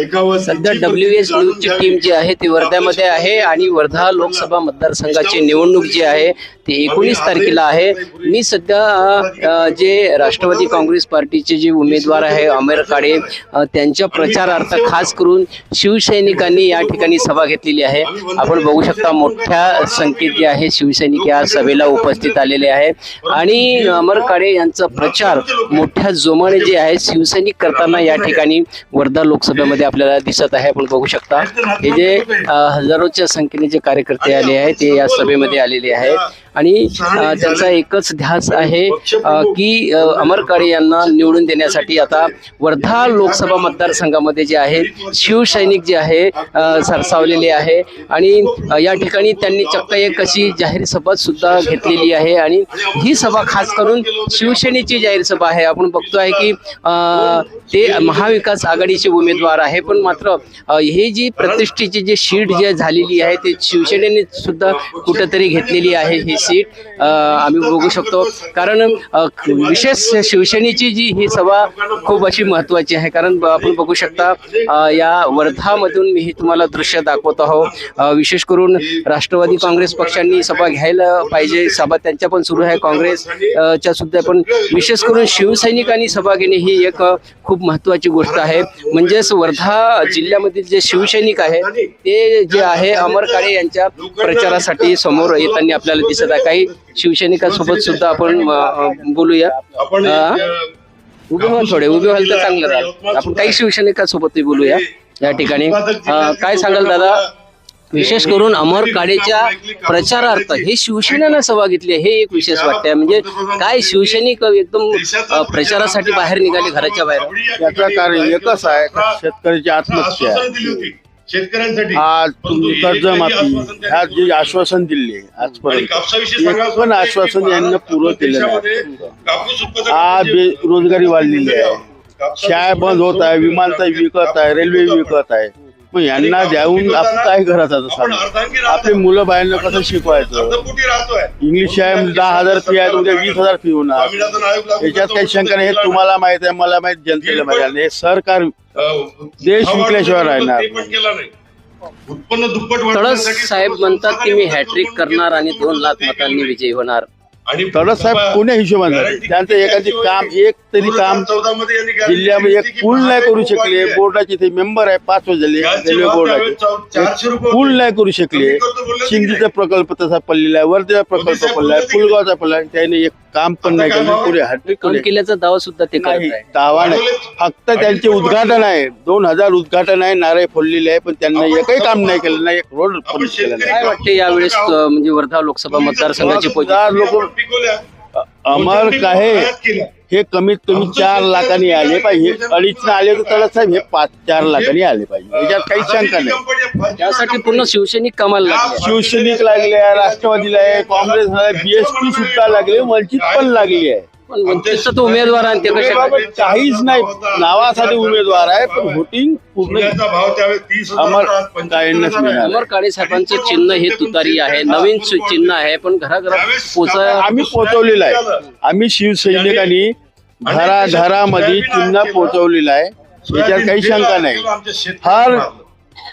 ऐकावं सध्या W S न्यूजची टीम जी आहे ती वर्ध्यामध्ये आहे आणि वर्धा लोकसभा मतदारसंघाची निवडणूक जी आहे ती एकोणीस तारखेला आहे. मी सध्या जे राष्ट्रवादी काँग्रेस पार्टीचे जे उमेदवार आहे अमेर काळे त्यांच्या प्रचारार्थ खास करून शिवसैनिकांनी या ठिकाणी सभा घेतलेली आहे. आपण बघू शकता मोठ्या संख्येत जे आहे शिवसैनिक या सभेला उपस्थित आलेले आहे. आणि अमर काळे यांचा प्रचार मोठ्या जोमाने जे आहे शिवसैनिक करताना या ठिकाणी वर्धा लोकसभेमध्ये आपल्याला दिसत आहे आपण बघू शकता. हे जे हजारोच्या संख्येने जे कार्यकर्ते आले आहेत ते या सभेमध्ये आलेले आहेत. आणि त्यांचा एकच ध्यास आहे की अमर काळे यांना निवडून देण्यासाठी आता वर्धा लोकसभा मतदारसंघामध्ये जे आहे शिवसैनिक जे आहे सरसावलेले आहे. आणि या ठिकाणी त्यांनी चक्क एक अशी जाहीर सभा सुद्धा घेतलेली आहे. आणि ही सभा खास करून शिवसेनेची जाहीर सभा आहे. आपण बघतोय की अ, ते महाविकास आघाडीचे उमेदवार आहे. पण मात्र हे जी प्रतिष्ठेची जी शीट जी झालेली आहे ते शिवसेनेने सुद्धा कुठंतरी घेतलेली आहे. ही सीट आम्ही बघू शकतो. कारण विशेष शिवसेनेची जी ही सभा खूप अशी महत्वाची आहे. कारण ब- आपण बघू शकता या वर्धामधून मी ही तुम्हाला दृश्य दाखवत आहो विशेष करून राष्ट्रवादी काँग्रेस पक्षांनी सभा घ्यायला पाहिजे. सभा त्यांच्या पण सुरू आहे. काँग्रेस च्या सुद्धा पण विशेष करून शिवसैनिकांनी सभा घेणे ही एक खूप महत्वाची गोष्ट आहे. म्हणजेच वर्धा जिल्ह्यामधील जे शिवसैनिक आहे ते जे आहे अमर काळे यांच्या प्रचारासाठी समोर येताना आपल्याला दिसत आहे काही शिवसैनिकांसोबत सुद्धा आपण बोलूया. उभे व्हा थोडे उभे व्हाल तर चांगलं राहील. आपण काही शिवसैनिकांसोबतही बोलूया या ठिकाणी. काय सांगाल दादा? विशेष करून अमर काळेच्या प्रचारार्थ हे शिवसेनेनं सभा घेतली हे एक विशेष वाटतंय म्हणजे काय शिवसैनिक एकदम प्रचारासाठी बाहेर निघाले घराच्या बाहेर? याचं कारण एकच आहे. का शेतकऱ्याची आत्महत्या शेतकऱ्यांसाठी. कर्जमाफी जे आश्वासन दिले आजपर्यंत पण आश्वासन यांना पुरं केलेलं नाही. देशामध्ये कापूस उत्पादन आज बेरोजगारी वाढलेली आहे. शाळा बंद होत आहे विमानतळ विकत आहे रेल्वे विकत आहे. मग यांना देऊन आपण काय करायचं आता सांगा. आपले मुलं बाहेरनं कसं शिकवायचं? अर्धपोटी राहतोय. इंग्लिश शाळेमध्ये दहा हजार फी आहे उद्या वीस हजार फी होणार. स्वामीनाथन आयोग लागू याच्यात करतो, काही शंका नाही हे तुम्हाला माहीत आहे मला माहीत जनतेला माहिती आहे. हे सरकार अं, देश भाव विकल्याशिवाय राहणार ते पण केलं नाही. उत्पन्न दुप्पट तळस साहेब म्हणतात की मी हॅट्रिक करणार आणि दोन लाख मतांनी विजयी होणार. आणि तडस साहेब कोण्या हिशोबाने झाले? त्यांचं एखादी काम एक तरी काम जिल्ह्यामध्ये एक पूल नाही करू शकले बोर्डाचे ते मेंबर आहे पाच वाजले गॅसचे रेल्वे बोर्डाचे पूल. नाही करू शकले शिंदीचा. प्रकल्प तसा पडलेला आहे वर्धेचा प्रकल्प पडला आहे पुलगावचा पडला आहे त्याने एक काम पण नाही केलं केल्याचा दावा सुद्धा ते करत आहे. दावा नाही. फक्त त्यांचे उद्घाटन आहे. दोन हजार उद्घाटन आहे. नारळ फोडलेले आहे पण त्यांना एकही काम नाही केलं नाही. एक रोड पण केलं नाही. काय वाटते यावेळेस अ, म्हणजे वर्धा लोकसभा मतदारसंघाची पोझिशन? लोक. अमर काहे हे कमीत कमी चार लाखांनी आले पाहिजे. अडीच आले तर त्याला साहेब हे पाच चार लाखांनी आले पाहिजे. याच्यात काही शंका नाही. त्यासाठी पूर्ण शिवसैनिक कामाला लागले. शिवसैनिक लागले आहे राष्ट्रवादीला आहे काँग्रेस आहे बीएसपी सुद्धा लागले वंचित पण लागली आहे. पण उमेदवार आहे आणि ते कसे बाबा काहीच नाही. नावासाठी उमेदवार आहे पण व्होटिंग अमर काळे साहेबांचं चिन्ह हे तुतारी आहे नवीन चिन्ह आहे पण घराघरात पोचा आम्ही पोहोचवलेलं आहे. आम्ही शिवसैनिकांनी घराघरामध्ये चिन्ह पोहोचवलेलं आहे. याच्यात काही शंका नाही. हर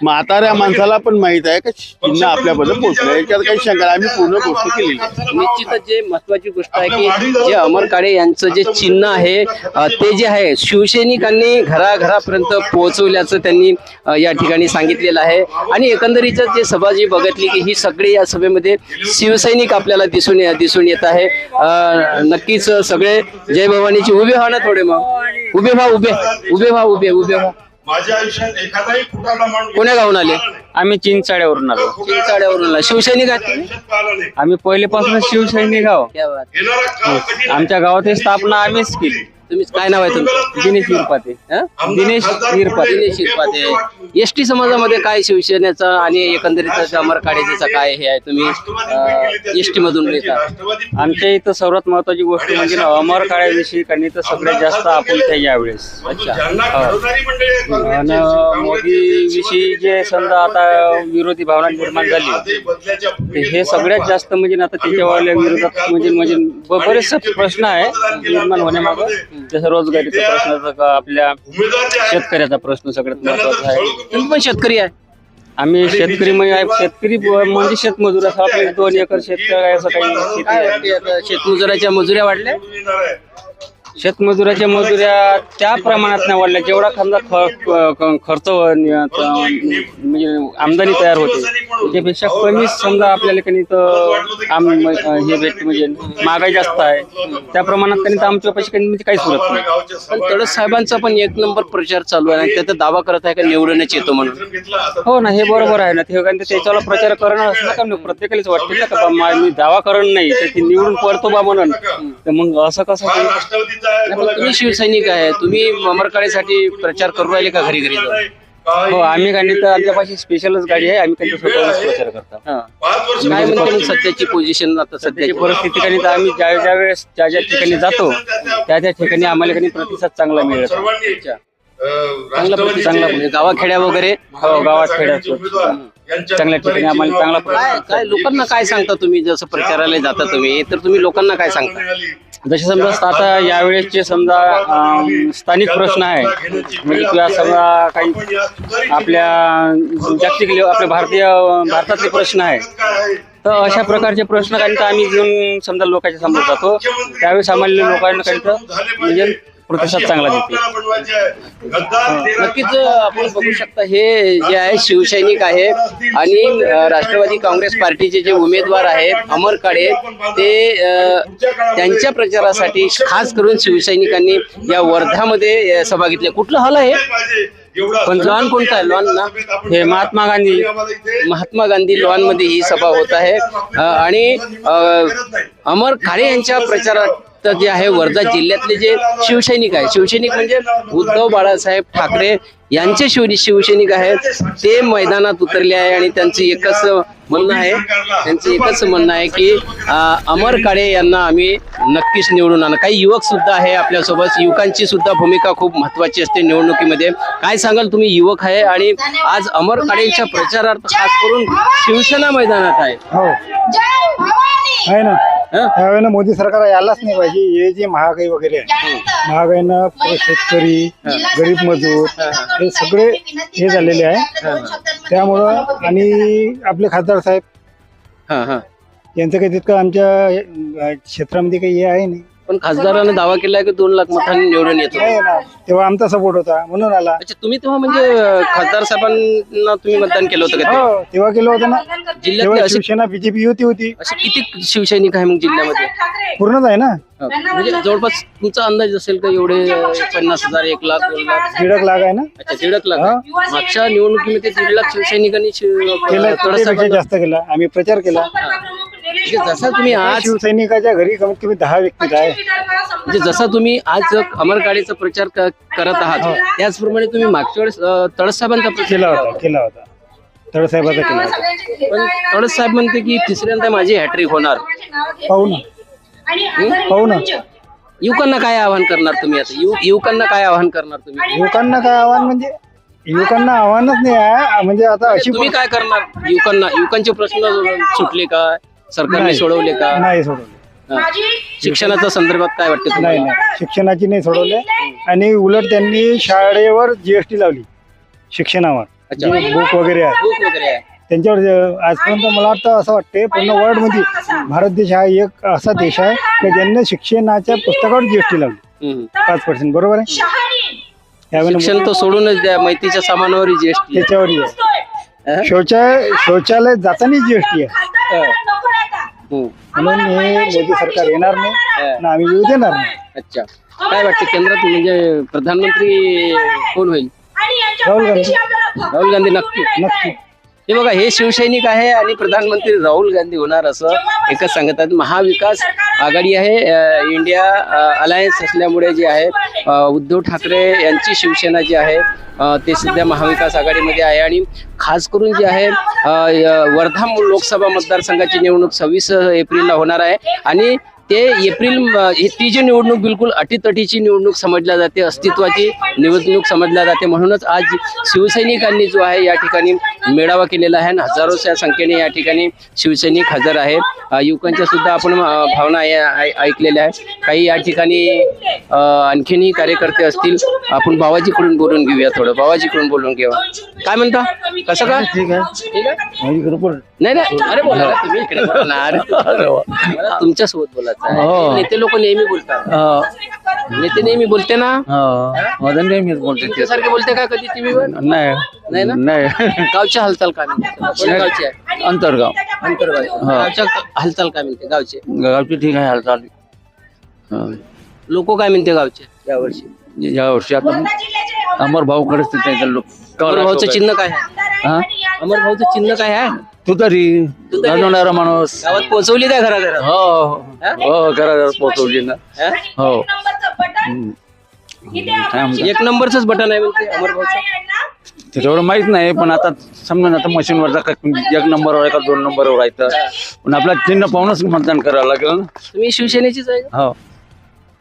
म्हाताऱ्या माणसाला पण माहीत आहे का चिन्ह आपल्यापर्यंत पोहोचलं याच्यात काही शंका नाही. आम्ही पूर्ण गोष्ट केलेली आहे. निश्चितच जे महत्वाची गोष्ट आहे की जे अमर काळे यांचं जे चिन्ह आहे अ, ते जे आहे शिवसैनिकांनी घराघरापर्यंत पोहोचवल्याचं त्यांनी अ, या ठिकाणी सांगितलेलं आहे. आणि एकंदरीत जे सभा जी बघितली की ही सगळी या सभेमध्ये शिवसैनिक आपल्याला दिसून ये- दिसून येत आहे. अ, नक्कीच सगळे जय भवानीची उभे व्हा ना थोडे मग. उभे व्हा उभे. उभे व्हा उभे उभे व्हा. माझ्या आयुष्यात एखादाही फुटाला माणूस कोण्या गावून आले? आम्ही चिंचाड्यावरून आलो चिंचाड्यावरून आला. शिवसैनिक आहेत तुम्ही? आयुष्यात पाहिला नाही. आम्ही पहिलेपासूनच शिवसैनिक बात. येणारा काळ कठीण आहे. आमच्या गावात ही स्थापना आम्हीच केली तुम्ही काय नाव आहे तुमचं? दिनेश विरपाते. हं? दिनेश विरपाते दिनेश शिरपाते एस टी समाजामध्ये काय शिवसेनेचा आणि एकंदरीत अमर काळेजीचा काय हे आहे? तुम्ही एस टी मधून येता आमच्या इथं सर्वात महत्वाची गोष्ट म्हणजे ना अमर काळ्याविषयी त्यांनी तर सगळ्यात जास्त आपुलकी यावेळेस. अच्छा. आणि मोदी विषयी जे समजा आता विरोधी भावना निर्माण झाली ते हे सगळ्यात जास्त म्हणजे ना आता त्याच्यावाल्या विरोधात म्हणजे म्हणजे ब- बरेचसे प्रश्न आहे निर्माण होण्यामागं. जसं रोजगारीचा प्रश्न का आपल्या शेतकऱ्याचा प्रश्न सगळ्यात महत्त्वाचा आहे. तुम्ही पण शेतकरी आहे. आम्ही शेतकरी म्हणजे आहे, शेतकरी ब- म्हणजे शेतमजूर असं आपले दोन एकर शेतकरी असं काही शेती आहे. शेतमजुराच्या मजुऱ्या वाढल्या. शेतमजुराच्या मजुऱ्या त्या प्रमाणात नाही वाढल्या जेवढा समजा ख- खर्च म्हणजे आमदानी तयार होते. त्यापेक्षा कमीच समजा आपल्याला काही तर आम हे भेट म्हणजे महागाई जास्त आहे. त्या प्रमाणात काही आमच्या पैसे म्हणजे काहीच उरत नाही. गावच्या पण साहेबांचा पण एक नंबर प्रचार चालू आहे आणि त्याचा दावा करत आहे का निवडण्याच येतो म्हणून. हो ना हे बरोबर आहे ना. ते त्याच्यावर प्रचार करणं असलं का प्रत्येकालाच वाटते ना का मी दावा करण नाही तर ती निवडून पडतो बा म्हणून. तर मग असं कसं? हा तुम्ही शिवसैनिक आहे. तुम्ही अमरकाळेसाठी प्रचार करू राहिले का घरी घरी जाऊन? हो आम्ही काही तर आमच्यापाशी स्पेशलच गाडी आहे. आम्ही त्यांच्या स्वतःच प्रचार करतो. हा. पाच वर्ष काय म्हणते मग सध्याची पोझिशन आता सध्याची परिस्थिती काही तर आम्ही ज्या ज्या वेळेस ज्या ज्या ठिकाणी जातो त्या त्या ठिकाणी आम्हाला काही प्रतिसाद चांगला मिळत सर्वांनी अच्छा. अं, चांगला राष्ट्रवादीचे चांगला म्हणजे गावाखेड्या वगैरे? हो, गावात खेड्यात चांगल्या ठिकाणी आम्हाला चांगला काय काय लोकांना काय सांगता तुम्ही? जसं प्रचाराला जाता तुम्ही तर तुम्ही लोकांना काय सांगता? जसे समजा आता यावेळेसचे समजा अं, स्थानिक प्रश्न आहे म्हणजे किंवा समजा काही आपल्या जागतिक लेव- आपल्या भारतीय भारतातले प्रश्न आहे तर अशा प्रकारचे प्रश्न काही तर आम्ही घेऊन समजा लोकांच्या समोर जातो. त्यावेळेस आम्हाला लोकांना काही तर म्हणजे प्रतिसाद चांगला देते. नक्कीच आपण बघू शकता हे जे आहे शिवसैनिक आहे आणि राष्ट्रवादी काँग्रेस पार्टीचे जे उमेदवार आहेत अमर काळे ते त्यांच्या प्रचारासाठी खास करून शिवसैनिकांनी या वर्धामध्ये सभा घेतली. कुठलं हॉल आहे? पण लॉन कोणतं आहे? लॉन ना? हे महात्मा गांधी महात्मा गांधी लॉनमध्ये ही सभा होत आहे. आणि अमर काळे यांच्या प्रचारात जे आहे वर्धा जिल्ह्यातले जे शिवसैनिक आहे शिवसैनिक म्हणजे उद्धव बाळासाहेब ठाकरे यांचे शिव शिवसैनिक आहेत ते मैदानात उतरले आहे आणि त्यांचं एकच म्हणणं आहे त्यांचं एकच म्हणणं आहे की अमर काळे यांना आम्ही नक्कीच निवडून आणू. काही युवक सुद्धा आहे आपल्यासोबत. युवकांची सुद्धा भूमिका खूप महत्वाची असते निवडणुकीमध्ये. काय सांगाल तुम्ही? युवक आहे आणि आज अमर काळेंच्या प्रचारार्थ खास करून शिवसेना मैदानात आहे. हो. आहे ना? हं? त्यावेळेला मोदी सरकार यायलाच नाही पाहिजे. हे जे महागाई वगैरे आहे महागाईनं शेतकरी गरीब मजूर हे सगळे हे झालेले आहे. त्यामुळं आणि आपले खासदार साहेब हा हा. यांचं काही तितकं आमच्या क्षेत्रामध्ये काही हे आहे नाही. पण खासदारानं दावा केलाय की दोन लाख मतांनी निवडून येतो? ना. तेव्हा आमचा सपोर्ट होता म्हणून आला. अच्छा तुम्ही तेव्हा म्हणजे अं, खासदार साहेबांना तुम्ही मतदान केलं होतं का ते? हो तेव्हा केलं होतं ना. जिल्ह्यातले तेव्हा असे शिवसेना बीजेपी युती होती. असे किती शिवसैनिक आहे मग जिल्ह्यामध्ये? पूर्णच आहे ना. हा. म्हणजे जवळपास तुमचा अंदाज असेल का एवढे अं, पन्नास हजार एक लाख दोन लाख? दीड एक लाख आहे ना. अच्छा दीड एक लाख हा. आहे. मागच्या निवडणुकीमध्ये दीड लाख शिवसैनिकांनी शिव- केलं. जास्त केला. आम्ही प्रचार केला. म्हणजे जसा तुम्ही आज शिवसैनिकाच्या घरी कमीत कमी दहा व्यक्ती आहे म्हणजे जसा तुम्ही आज अमर काळेचा प्रचार क- करत आहात त्याचप्रमाणे तुम्ही मागच्या वेळेस अं, तळसाहेबांचा प्रचार केला केला होता केला होता. तळसाहेबाचा केला होता. पण तळस साहेब म्हणते की तिसऱ्यांदा माझी हॅट्रिक होणार. पाहू ना. पाहू ना. युवकांना काय आवाहन करणार तुम्ही आता? युव- युवकांना काय आवाहन करणार तुम्ही? युवकांना काय आव्हान म्हणजे? युवकांना आव्हानच नाही आहे. म्हणजे आता अशी तुम्ही काय करणार? युवकांना युवकांचे प्रश्न सुटले का? सरकारने नाही. सोडवले का? नाही सोडवले. हा. शिक्षणाच्या संदर्भात काय वाटतं नाही तुम्हाला? नाही शिक्षणाची नाही सोडवले. आणि उलट त्यांनी शाळेवर जीएसटी लावली. शिक्षणावर. अच्छा. जे बुक वगैरे आहे. बुक वगैरे आहे. त्यांच्यावर जे- आजपर्यंत मला वाटतं असं वाटते पूर्ण वर्ल्डमध्ये भारत देश हा एक असा देश आहे की ज्यांनी शिक्षणाच्या पुस्तकावर जीएसटी लावली. हम्म. पाच पर्सेंट बरोबर आहे? शिक्षण तो सोडूनच द्या माहितीच्या सामानावर जीएसटी त्याच्यावरही आहे. शौचालय शौचालय जाताना जीएसटी आहे. म्हणून हे मोदी सरकार येणार नाही आणि आम्ही येऊ देणार नाही. अच्छा. काय वाटतं केंद्रात म्हणजे प्रधानमंत्री कोण होईल? राहुल गांधी. राहुल गांधी नक्की. नक्की. हे बघा हे शिवसैनिक आहे आणि प्रधानमंत्री राहुल गांधी होणार असं एकच सांगतात महाविकास आघाडी आहे इंडिया अलायन्स असल्यामुळे जे आहे उद्धव ठाकरे यांची शिवसेना जी आहे ते सध्या महाविकास आघाडीमध्ये आहे आणि खास करून जे आहे वर्धा लोकसभा मतदारसंघाची निवडणूक सव्वीस एप्रिलला होणार आहे. आणि ते एप्रिल ती जी निवडणूक बिलकुल अटीतटीची निवडणूक समजल्या जाते अस्तित्वाची निवडणूक समजल्या जाते. म्हणूनच आज शिवसैनिकांनी जो आहे या ठिकाणी मेळावा केलेला आहे आणि हजारोच्या संख्येने या ठिकाणी शिवसैनिक हजर आहे युवकांच्या सुद्धा आपण भावना ऐकलेल्या आहेत. काही या ठिकाणी आणखीनही कार्यकर्ते असतील आपण बाबाजीकडून बोलून घेऊया थोडं. बाबाजीकडून बोलून घेऊया काय म्हणता? कसं आहे. ठीक आहे? नाही नाही. अरे बोला. ना, तुम्ही इकडे बोला ना. अरे, मला तुमच्यासोबत बोलायचं आहे. नेते लोक नेहमी बोलतात. नेते नेहमी बोलते ना? नेहमीच बोलते. तुमच्यासारखे बोलते का कधी टीव्हीवर? नाही. नाही ना? नाही. गावच्या हालचाल काय म्हणते? गावची? आहे अंतरगाव. अंतर्गाव गावच्या हालचाल काय म्हणते? गावचे. गावची ठीक आहे हालचाल. लोक काय म्हणते गावचे यावर्षी? या वर्षी आता अमर भाऊकडेच तिथे अमर भाऊचं चिन्ह काय आहे? हा? अमर भाऊचं चिन्ह काय आहे? तू तरी. तुतारी. गाजवणारा माणूस. गावात पोहोचवली काय घराघरात? हो. हा? हो घरा पोहोचवली ना. हा? हो एक नंबरच बटन. आहे म्हणते अमर भाऊचं. ते तेवढं माहीत नाही पण आता समजा ना आता मशीनवरचा का एक नंबरवर आहे का दोन नंबरवर आहे तर. पण आपला चिन्ह पाहूनच मतदान करावं लागेल ना. तुम्ही शिवसेनेचीच आहे का? हो.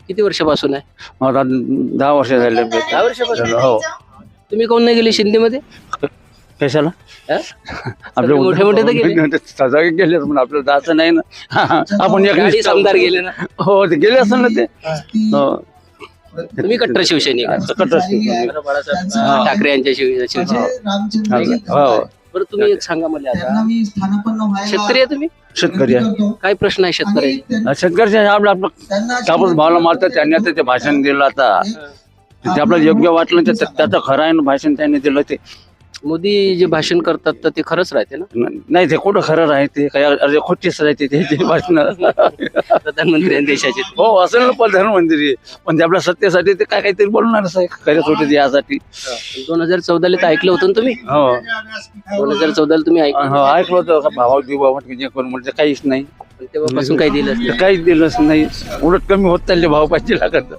किती वर्षापासून आहे? आता दहा वर्ष झाले. दहा वर्षापासून. हो. तुम्ही काऊन नाही गेले शिंदेमध्ये? कशाला? हा? आपले मोठे मोठे तर गेले. सजा गेले पण आपल्याला जायचं नाही ना. आपण एक गाडी समदार गेले ना. हो ते गेले असेल ना ते. हो. तुम्ही कट्टर शिवसैनिक आहे. कट्टर शिवसैनिक. बाळासाहेब ठाकरे यांच्या शिव- शिवसेना हो. बरं तुम्ही एक सांगा मला आता. शेतकरी आहे तुम्ही? शेतकरी आहे. काय प्रश्न आहे शेतकरी? शेतकऱ्याच्या आपलं आपलं कापूस भावला मारतात त्यांनी आता ते भाषण दिलं आता. ते आपल्याला योग्य वाटलं ते त्याचं खरं आहे ना भाषण त्यांनी दिलं ते. मोदी जे भाषण करतात तर ते खरंच राहते ना? न- नाही ते कुठं खरं आहे ते काय अरे खोटीच राहते ते ते भाषण. प्रधानमंत्री आणि देशाचे. हो असेल ना प्रधानमंत्री. पण ते आपल्या सत्तेसाठी ते काय काहीतरी बोलणारच आहे करत होते यासाठी. दोन हजार चौदाला तर ऐकलं होतं ना तुम्ही? हो. दोन हजार चौदाला तुम्ही ऐकलं हो ऐकलं होतं का? भावा दिवा म्हटलं जे करून म्हणजे काहीच नाही. पण तेव्हापासून काही दिलं ते काहीच दिलंच नाही. उलट कमी होत चालले भाव पाहिजे लागत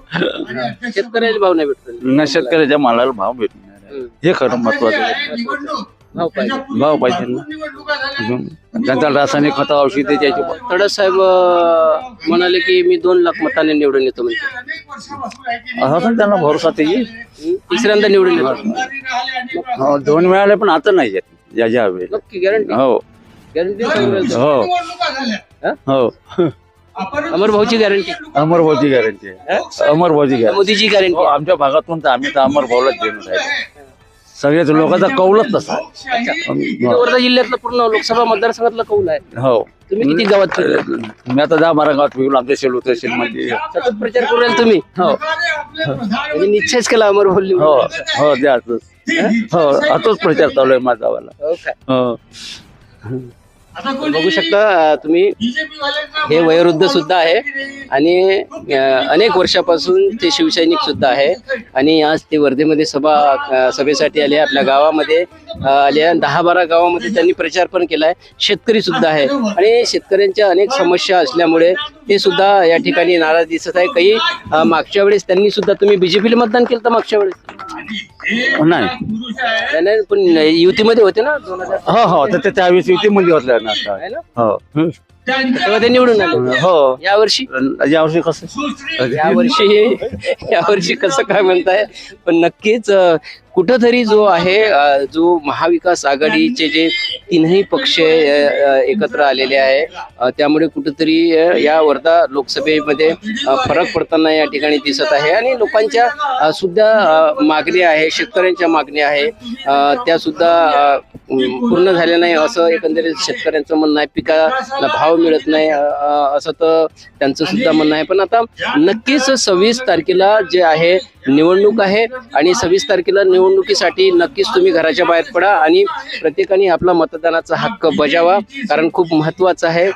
शेतकऱ्याला भाव नाही भेटतो. न शेतकऱ्याच्या मालाला भाव भेटणार. हे खरं महत्वाचं आहे. भाव पाहिजे. भाव पाहिजे ना. त्यांचा रासायनिक खत औषधी त्याची तडस साहेब अं, म्हणाले की मी दोन लाख मताने निवडून येतो म्हणजे असा पण त्यांना भरोसा ते येईल. हं? तिसऱ्यांदा निवडून येतो. हो, दोन मिळाले पण आता नाही येत. ज्याच्या हवे नक्की गॅरंटी हो. गॅरंटी हो. हो? अमर भाऊची गॅरंटी अमर भाऊची गॅरंटी आहे अमर भाऊची गॅरंटी मोदीची हो, गॅरंटी आमच्या भागातून तर आम्ही तर अमर भाऊलाच देणार आहे. सगळ्याच लोकांचा कौलच तसा. वर्धा जिल्ह्यातलं पूर्ण लोकसभा मतदारसंघातलं कौल आहे. हो. तुम्ही किती गावात फिरले? मी आता दहा बारा गावात फिरलो आमच्या शेलू तहसील मध्ये सतत प्रचार करू राहिले तुम्ही? हो. म्हणजे निश्चयच केला अमर भाऊ हो. हो द्याच हो? आताच प्रचार चालू आहे माझा वाला. हो हो. बघू शकता तुम्ही हे वयोवृद्ध सुद्धा आहे. आणि अनेक वर्षापासून ते शिवसैनिक सुद्धा आहे. आणि आज ते वर्धेमध्ये सभा सभेसाठी आले आपल्या गावामध्ये आले दहा बारा गावामध्ये त्यांनी प्रचार पण केलाय. शेतकरी सुद्धा आहे. आणि शेतकऱ्यांच्या अनेक समस्या असल्यामुळे ते सुद्धा या ठिकाणी नाराज दिसत आहे. काही मागच्या वेळेस त्यांनी सुद्धा तुम्ही बीजेपीला मतदान केलं तर मागच्या वेळेस? नाही. नाही, नाही, पण युतीमध्ये होते ना? हो हो तर ते त्यावेळेस युतीमध्ये होतल्या ना. आहे ना हो. तेव्हा ते निवडून आले. हो. यावर्षी? यावर्षी कसं? यावर्षी यावर्षी कसं काय म्हणताय? पण नक्कीच अं, कुठंतरी जो आहे जो महाविकास आघाडीचे जे तीनही पक्ष एकत्र आलेले आहे त्यामुळे कुठंतरी या वर्धा लोकसभेमध्ये फरक पडताना या ठिकाणी दिसत आहे. आणि लोकांच्या सुद्धा अं, मागण्या आहे शेतकऱ्यांच्या मागण्या आहे त्या सुद्धा पूर्ण झाल्या नाही असं एकंदरीत शेतकऱ्यांचं म्हणणं आहे. पिकाला भाव मिळत नाही असं तर त्यांचं सुद्धा म्हणणं आहे. पण आता नक्कीच सव्वीस तारखेला जे आहे निवडणूक आहे आणि सव्वीस तारखेला निवडणुकीसाठी नक्कीच तुम्ही घराच्या बाहेर पडा आणि प्रत्येकाने आपला मतदानाचा हक्क बजावा कारण खूप महत्वाचं आहे.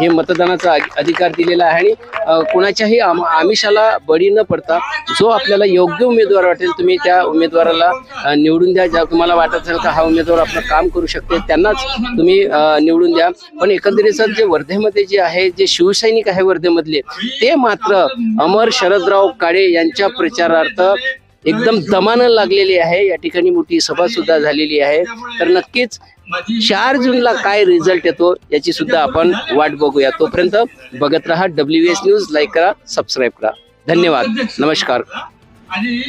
हे मतदानाचा अधिकार दिलेला आहे आणि कुणाच्याही आम- आमिषाला बळी न पडता जो आपल्याला योग्य उमेदवार वाटेल तुम्ही त्या उमेदवाराला निवडून द्या. ज्या तुम्हाला वाटत असेल का हा उमेदवार आपलं काम करू शकते त्यांनाच तुम्ही निवडून द्या. पण एकंदरीत जे वर्धेमध्ये जे आहे जे शिवसैनिक आहे वर्धेमधले ते मात्र अमर शरदराव काळे यांच्या प्रचारार्थ एकदम दमानं लागलेली आहे. या ठिकाणी मोठी सभा सुद्धा झालेली आहे. तर नक्कीच चार जूनला काय रिझल्ट येतो याची सुद्धा आपण वाट बघूया. तोपर्यंत बघत राहा डब्ल्यू एस न्यूज लाईक करा सबस्क्राईब करा. धन्यवाद. नमस्कार. आणि